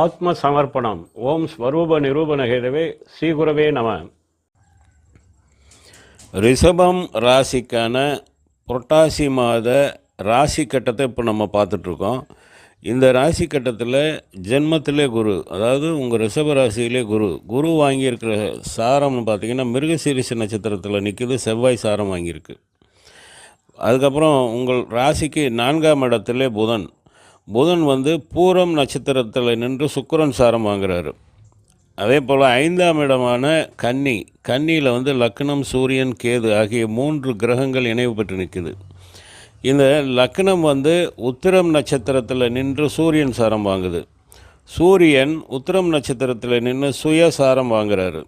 ஆத்ம சமர்ப்பணம் ஓம் ஸ்வரூப நிரூபணகேதவே ஸ்ரீகுரவே நம. ரிஷபம் ராசிக்கான புரட்டாசி மாத ராசி கட்டத்தை இப்போ நம்ம பார்த்துட்ருக்கோம். இந்த ராசி கட்டத்தில் ஜென்மத்திலே குரு அதாவது உங்கள் ரிஷப ராசியிலே குரு குரு வாங்கியிருக்கிற சாரம்னு பார்த்தீங்கன்னா மிருகசீரிஷ நட்சத்திரத்தில் நிற்குது செவ்வாய் சாரம் வாங்கியிருக்கு. அதுக்கப்புறம் உங்கள் ராசிக்கு நான்காம் இடத்துல புதன். புதன் வந்து பூரம் நட்சத்திரத்தில் நின்று சுக்கரன் சாரம் வாங்குறாரு. அதே போல் ஐந்தாம் இடமான கன்னி. கன்னியில் வந்து லக்னம் சூரியன் கேது ஆகிய மூன்று கிரகங்கள் இணைவு பெற்று நிற்குது இந்த லக்னம் வந்து உத்திரம் நட்சத்திரத்தில் நின்று சூரியன் சாரம் வாங்குது. சூரியன் உத்திரம் நட்சத்திரத்தில் நின்று சுயசாரம் வாங்குறாரு.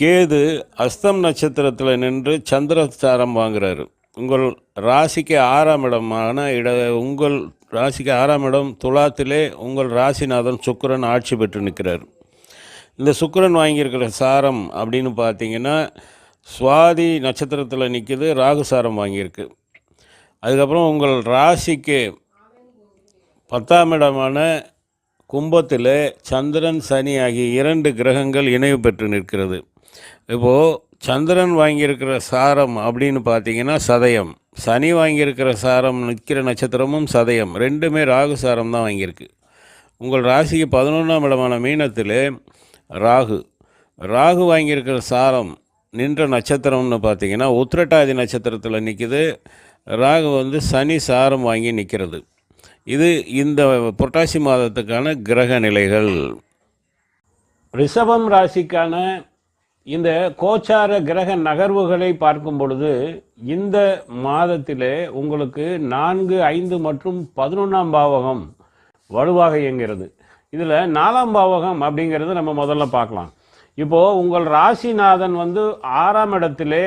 கேது அஸ்தம் நட்சத்திரத்தில் நின்று சந்திர சாரம் வாங்குறாரு. உங்கள் ராசிக்கு ஆறாம் இடமான இட உங்கள் ராசிக்கு ஆறாம் இடம் துலாத்திலே உங்கள் ராசிநாதன் சுக்கிரன் ஆட்சி பெற்று நிற்கிறார். இந்த சுக்கிரன் வாங்கியிருக்கிற சாரம் அப்படின்னு பார்த்தீங்கன்னா சுவாதி நட்சத்திரத்தில் நிற்கிது ராகு சாரம் வாங்கியிருக்கு. அதுக்கப்புறம் உங்கள் ராசிக்கு பத்தாம் இடமான கும்பத்தில் சந்திரன் சனி ஆகிய இரண்டு கிரகங்கள் இணைவு பெற்று நிற்கிறது. இப்போது சந்திரன் வாங்கியிருக்கிற சாரம் அப்படின்னு பார்த்தீங்கன்னா சதயம். சனி வாங்கியிருக்கிற சாரம் நிற்கிற நட்சத்திரமும் சதயம். ரெண்டுமே ராகு சாரம் தான் வாங்கியிருக்கு. உங்கள் ராசிக்கு பதினொன்றாம் இடமான மீனத்தில் ராகு. ராகு வாங்கியிருக்கிற சாரம் நின்ற நட்சத்திரம்னு பார்த்தீங்கன்னா உத்திரட்டாதி நட்சத்திரத்தில் நிற்கிது ராகு வந்து சனி சாரம் வாங்கி நிற்கிறது இது இந்த புரட்டாசி மாதத்துக்கான கிரக நிலைகள். ரிஷபம் ராசிக்கான இந்த கோச்சார கிரக நகர்வுகளை பார்க்கும் பொழுது இந்த மாதத்திலே உங்களுக்கு நான்கு ஐந்து மற்றும் பதினொன்றாம் பாவகம் வலுவாக இயங்குகிறது. இதில் நாலாம் பாவகம் அப்படிங்கிறது நம்ம முதல்ல பார்க்கலாம். இப்போது உங்கள் ராசிநாதன் வந்து ஆறாம் இடத்திலே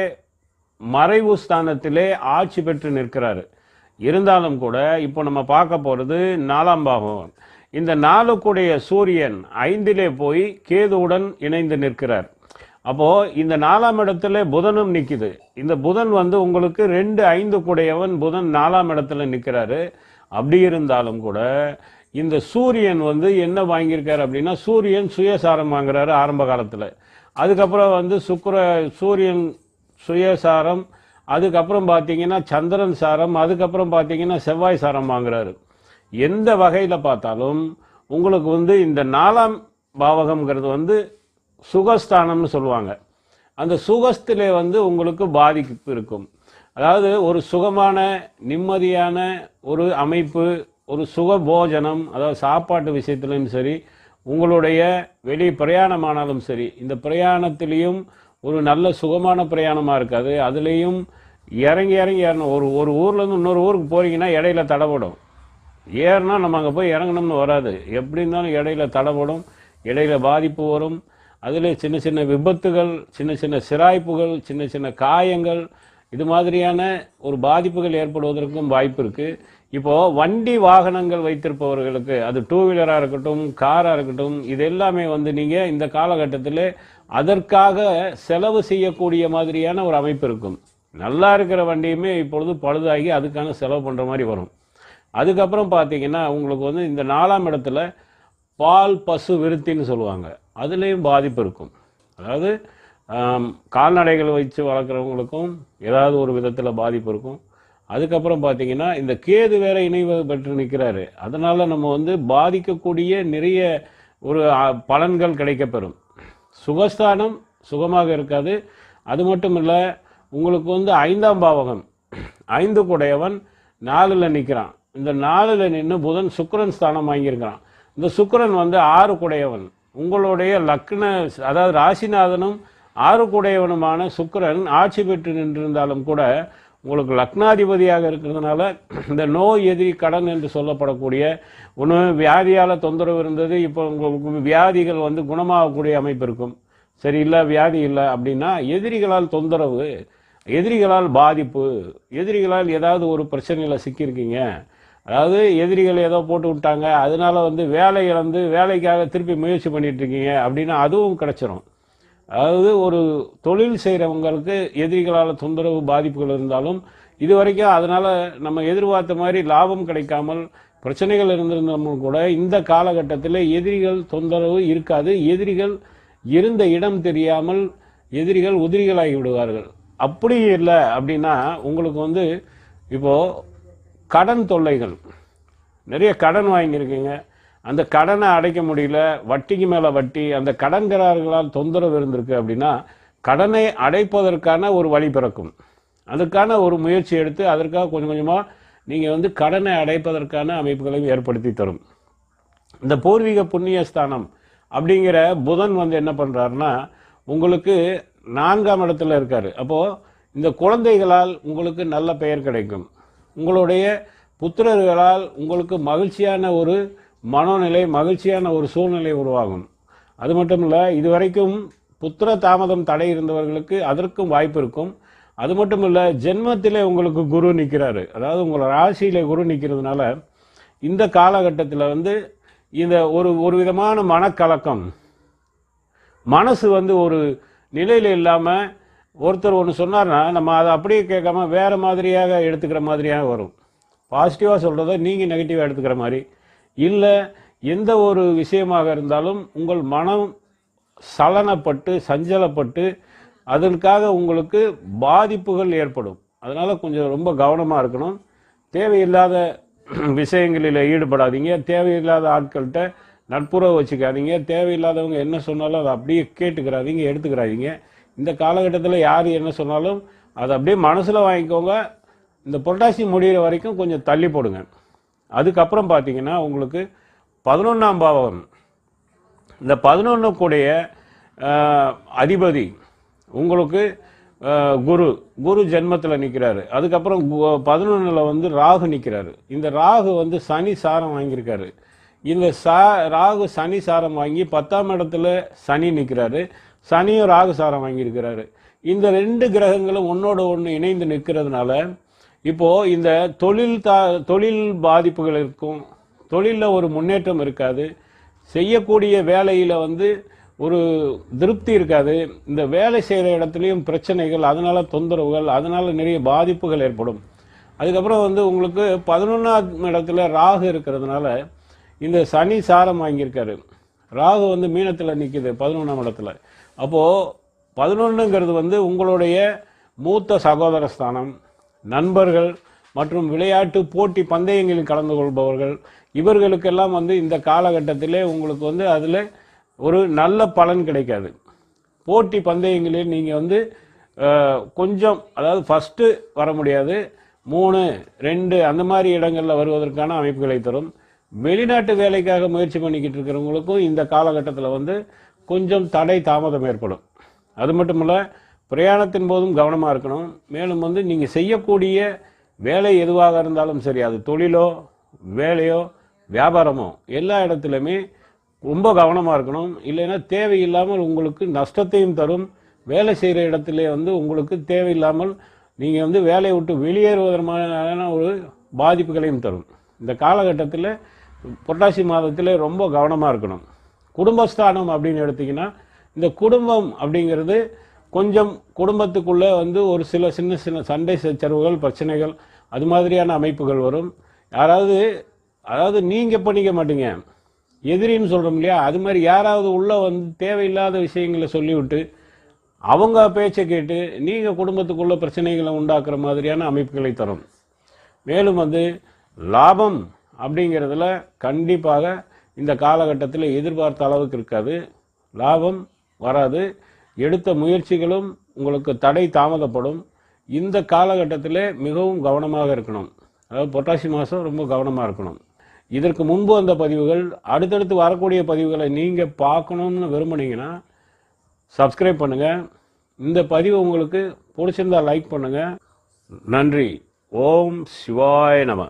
மறைவு ஸ்தானத்திலே ஆட்சி பெற்று நிற்கிறாரு. இருந்தாலும் கூட இப்போ நம்ம பார்க்க போகிறது நாலாம் பாவகம். இந்த நாளுக்குடைய சூரியன் ஐந்திலே போய் கேதுவுடன் இணைந்து நிற்கிறார். அப்போது இந்த நாலாம் இடத்துல புதனும் நிற்கிது இந்த புதன் வந்து உங்களுக்கு ரெண்டு ஐந்து கூடையவன் புதன் நாலாம் இடத்துல நிற்கிறாரு அப்படி இருந்தாலும் கூட இந்த சூரியன் வந்து என்ன வாங்கியிருக்காரு அப்படின்னா சூரியன் சுயசாரம் வாங்குறாரு ஆரம்ப காலத்தில். அதுக்கப்புறம் வந்து சுக்கர சூரியன் சுயசாரம் அதுக்கப்புறம் பார்த்தீங்கன்னா சந்திரன் சாரம் அதுக்கப்புறம் பார்த்தீங்கன்னா செவ்வாய் சாரம் வாங்குறாரு. எந்த வகையில் பார்த்தாலும் உங்களுக்கு வந்து இந்த நாலாம் பாவகம்ங்கிறது வந்து சுகஸ்தானம்னு சொல்லுவாங்க. அந்த சுகஸ்திலே வந்து உங்களுக்கு பாதிப்பு இருக்கும். அதாவது ஒரு சுகமான நிம்மதியான ஒரு அமைப்பு ஒரு சுக போஜனம் அதாவது சாப்பாட்டு விஷயத்துலையும் சரி உங்களுடைய வெளி பிரயாணமானாலும் சரி இந்த பிரயாணத்திலையும் ஒரு நல்ல சுகமான பிரயாணமாக இருக்காது. அதுலேயும் இறங்கி இறங்கி ஏறணும் ஒரு ஒரு ஊர்லேருந்து இன்னொரு ஊருக்கு போகிறீங்கன்னா இடையில தடைப்படும் ஏறினா நம்ம அங்கே போய் இறங்கணும்னு வராது. எப்படி இருந்தாலும் இடையில தடைப்படும் இடையில பாதிப்பு வரும். அதில் சின்ன சின்ன விபத்துகள் சின்ன சின்ன சிராய்ப்புகள் சின்ன சின்ன காயங்கள் இது மாதிரியான ஒரு பாதிப்புகள் ஏற்படுவதற்கும் வாய்ப்பு இருக்குது இப்போது வண்டி வாகனங்கள் வைத்திருப்பவர்களுக்கு அது டூ வீலராக இருக்கட்டும் காராக இருக்கட்டும் இது எல்லாமே வந்து நீங்கள் இந்த காலகட்டத்தில் அதற்காக செலவு செய்யக்கூடிய மாதிரியான ஒரு அமைப்பு இருக்கும். நல்லா இருக்கிற வண்டியுமே இப்பொழுது பழுதாகி அதுக்கான செலவு பண்ணுற மாதிரி வரும். அதுக்கப்புறம் பார்த்தீங்கன்னா உங்களுக்கு வந்து இந்த நாலாம் இடத்துல பால் பசு விருத்தின்னு சொல்லுவாங்க. அதுலேயும் பாதிப்பு இருக்கும். அதாவது கால்நடைகள் வச்சு வளர்க்குறவங்களுக்கும் ஏதாவது ஒரு விதத்தில் பாதிப்பு இருக்கும். அதுக்கப்புறம் பார்த்தீங்கன்னா இந்த கேது வேற இணைவு பெற்று நிற்கிறாரு அதனால் நம்ம வந்து பாதிக்கக்கூடிய நிறைய ஒரு பலன்கள் கிடைக்கப்பெறும். சுகஸ்தானம் சுகமாக இருக்காது. அது மட்டும் இல்லை உங்களுக்கு வந்து ஐந்தாம் பாவகம் ஐந்து குடையவன் நாலில் நிற்கிறான் இந்த நாலில் நின்று புதன் சுக்கரன் ஸ்தானம் வாங்கியிருக்கிறான். இந்த சுக்கரன் வந்து ஆறு குடையவன். உங்களுடைய லக்ன அதாவது ராசிநாதனும் ஆறுக்குடையவனுமான சுக்கரன் ஆட்சி பெற்று நின்றிருந்தாலும் கூட உங்களுக்கு லக்னாதிபதியாக இருக்கிறதுனால இந்த நோய் எதிரி கடன் என்று சொல்லப்படக்கூடிய ஒன்று வியாதியால் தொந்தரவு இருந்தது. இப்போ உங்களுக்கு வியாதிகள் வந்து குணமாகக்கூடிய அமைப்பு இருக்கும். சரி இல்லை வியாதி இல்லை அப்படின்னா எதிரிகளால் தொந்தரவு எதிரிகளால் பாதிப்பு எதிரிகளால் ஏதாவது ஒரு பிரச்சனையில் சிக்கியிருக்கீங்க. அதாவது எதிரிகள் ஏதோ போட்டு விட்டாங்க அதனால வந்து வேலை இழந்து வேலைக்காக திருப்பி முயற்சி பண்ணிட்டு இருக்கீங்க அப்படின்னா அதுவும் கிடைச்சிரும். அதாவது ஒரு தொழில் செய்கிறவங்களுக்கு எதிரிகளால் தொந்தரவு பாதிப்புகள் இருந்தாலும் இது வரைக்கும் அதனால் நம்ம எதிர்பார்த்த மாதிரி லாபம் கிடைக்காமல் பிரச்சனைகள் இருந்திருந்தாலும் கூட இந்த காலகட்டத்தில் எதிரிகள் தொந்தரவு இருக்காது. எதிரிகள் இருந்த இடம் தெரியாமல் எதிரிகள் உதிரிகளாகி விடுவார்கள். அப்படி இல்லை அப்படின்னா உங்களுக்கு வந்து இப்போது கடன் தொல்லைகள். நிறைய கடன் வாங்கியிருக்கீங்க. அந்த கடனை அடைக்க முடியல. வட்டிக்கு மேலே வட்டி. அந்த கடன்காரர்களால் தொந்தரவு இருந்திருக்கு அப்படின்னா கடனை அடைப்பதற்கான ஒரு வழி பிறக்கும். அதுக்கான ஒரு முயற்சி எடுத்து அதற்காக கொஞ்சம் கொஞ்சமாக நீங்கள் வந்து கடனை அடைப்பதற்கான அமைப்புகளையும் ஏற்படுத்தி தரும். இந்த பூர்வீக புண்ணிய ஸ்தானம் அப்படிங்கிற புதன் வந்து என்ன பண்ணுறாருன்னா உங்களுக்கு நான்காம் இடத்துல இருக்கார். அப்போது இந்த குழந்தைகளால் உங்களுக்கு நல்ல பெயர் கிடைக்கும். உங்களுடைய புத்திரர்களால் உங்களுக்கு மகிழ்ச்சியான ஒரு மனோநிலை மகிழ்ச்சியான ஒரு சூழ்நிலை உருவாகும். அது மட்டும் இல்லை இதுவரைக்கும் புத்திர தாமதம் தடை இருந்தவர்களுக்கு அதற்கும் வாய்ப்பு இருக்கும். அது மட்டும் இல்லை ஜென்மத்திலே உங்களுக்கு குரு நிற்கிறாரு. அதாவது உங்களோட ராசியில் குரு நிற்கிறதுனால இந்த காலகட்டத்தில் வந்து இந்த ஒரு ஒரு விதமான மனக்கலக்கம் மனசு வந்து ஒரு நிலையில் இல்லாமல் ஒருத்தர் ஒன்று சொன்னார்னா நம்ம அதை அப்படியே கேட்காம வேறு மாதிரியாக எடுத்துக்கிற மாதிரியாக வரும். பாசிட்டிவாக சொல்கிறத நீங்கள் நெகட்டிவாக எடுத்துக்கிற மாதிரி. இல்லை எந்த ஒரு விஷயமாக இருந்தாலும் உங்கள் மனம் சலனப்பட்டு சஞ்சலப்பட்டு அதற்காக உங்களுக்கு பாதிப்புகள் ஏற்படும். அதனால் கொஞ்சம் ரொம்ப கவனமாக இருக்கணும். தேவையில்லாத விஷயங்களில் ஈடுபடாதீங்க. தேவையில்லாத ஆட்கள்கிட்ட நட்புறவு வச்சுக்காதீங்க. தேவையில்லாதவங்க என்ன சொன்னாலும் அதை அப்படியே கேட்டுக்கிறாதீங்க எடுத்துக்கிறாதீங்க. இந்த காலகட்டத்தில் யார் என்ன சொன்னாலும் அதை அப்படியே மனசில் வாங்கிக்கோங்க. இந்த புரட்டாசி முடிகிற வரைக்கும் கொஞ்சம் தள்ளி போடுங்க. அதுக்கப்புறம் பார்த்தீங்கன்னா உங்களுக்கு பதினொன்றாம் பாவம் இந்த பதினொன்று கூடைய அதிபதி உங்களுக்கு குரு குரு ஜென்மத்தில் நிற்கிறாரு அதுக்கப்புறம் பதினொன்றில் வந்து ராகு நிற்கிறாரு இந்த ராகு வந்து சனி சாரம் வாங்கியிருக்காரு. இந்த சா ராகு சனி சாரம் வாங்கி பத்தாம் இடத்துல சனி நிற்கிறாரு சனியும் ராகு சாரம் வாங்கியிருக்கிறாரு. இந்த ரெண்டு கிரகங்களும் ஒன்றோட ஒன்று இணைந்து நிற்கிறதுனால இப்போது இந்த தொழில் தா தொழில் பாதிப்புகள் இருக்கும் தொழிலில் ஒரு முன்னேற்றம் இருக்காது. செய்யக்கூடிய வேலையில் வந்து ஒரு திருப்தி இருக்காது. இந்த வேலை செய்கிற இடத்துலையும் பிரச்சனைகள் அதனால் தொந்தரவுகள் அதனால் நிறைய பாதிப்புகள் ஏற்படும். அதுக்கப்புறம் வந்து உங்களுக்கு பதினொன்றாம் இடத்துல ராகு இருக்கிறதுனால இந்த சனி சாரம் வாங்கியிருக்காரு. ராகு வந்து மீனத்தில் நிற்கிது பதினொன்றாம் இடத்துல. அப்போது பதினொன்றுங்கிறது வந்து உங்களுடைய மூத்த சகோதர ஸ்தானம் நண்பர்கள் மற்றும் விளையாட்டு போட்டி பந்தயங்களில் கலந்து கொள்பவர்கள் இவர்களுக்கெல்லாம் வந்து இந்த காலகட்டத்திலே உங்களுக்கு வந்து அதில் ஒரு நல்ல பலன் கிடைக்காது. போட்டி பந்தயங்களில் நீங்கள் வந்து கொஞ்சம் அதாவது ஃபஸ்ட்டு வர முடியாது. மூணு ரெண்டு அந்த மாதிரி இடங்களில் வருவதற்கான அமைப்புகளை தரும். வெளிநாட்டு வேலைக்காக முயற்சி பண்ணிக்கிட்டு இருக்கிறவங்களுக்கும் இந்த காலகட்டத்தில் வந்து கொஞ்சம் தடை தாமதம் ஏற்படும். அது மட்டும் இல்லை பிரயாணத்தின் போதும் கவனமாக இருக்கணும். மேலும் வந்து நீங்கள் செய்யக்கூடிய வேலை எதுவாக இருந்தாலும் சரி அது தொழிலோ வேலையோ வியாபாரமோ எல்லா இடத்துலையுமே ரொம்ப கவனமாக இருக்கணும். இல்லைன்னா தேவையில்லாமல் உங்களுக்கு நஷ்டத்தையும் தரும். வேலை செய்கிற இடத்துல வந்து உங்களுக்கு தேவையில்லாமல் நீங்கள் வந்து வேலையை விட்டு வெளியேறுவதற்கான ஒரு பாதிப்புகளையும் தரும். இந்த காலகட்டத்தில் புரட்டாசி மாதத்தில் ரொம்ப கவனமாக இருக்கணும். குடும்பஸ்தானம் அப்படின்னு எடுத்திங்கன்னா இந்த குடும்பம் அப்படிங்கிறது கொஞ்சம் குடும்பத்துக்குள்ளே வந்து ஒரு சில சின்ன சின்ன சண்டை சச்சரவுகள் பிரச்சனைகள் அது மாதிரியான அமைப்புகள் வரும். யாராவது அதாவது நீங்கள் பண்ணிக்க மாட்டீங்க. எதிரின்னு சொல்கிறோம் இல்லையா? அது மாதிரி யாராவது உள்ளே வந்து தேவையில்லாத விஷயங்களை சொல்லிவிட்டு அவங்க பேச்சை கேட்டு நீங்கள் குடும்பத்துக்குள்ள பிரச்சனைகளை உண்டாக்குற மாதிரியான அமைப்புகளை தரும். மேலும் வந்து லாபம் அப்படிங்கிறதுல கண்டிப்பாக இந்த காலகட்டத்தில் எதிர்பார்த்த அளவுக்கு இருக்காது. லாபம் வராது. எடுத்த முயற்சிகளும் உங்களுக்கு தடை தாமதப்படும். இந்த காலகட்டத்தில் மிகவும் கவனமாக இருக்கணும். அதாவது பொட்டாசி மாதம் ரொம்ப கவனமாக இருக்கணும். இதற்கு முன்பு வந்த பதிவுகள் அடுத்தடுத்து வரக்கூடிய பதிவுகளை நீங்கள் பார்க்கணுன்னு விரும்புனீங்கன்னா சப்ஸ்கிரைப் பண்ணுங்கள் இந்த பதிவு உங்களுக்கு பிடிச்சிருந்தா லைக் பண்ணுங்கள் நன்றி. ஓம் சிவாய நம.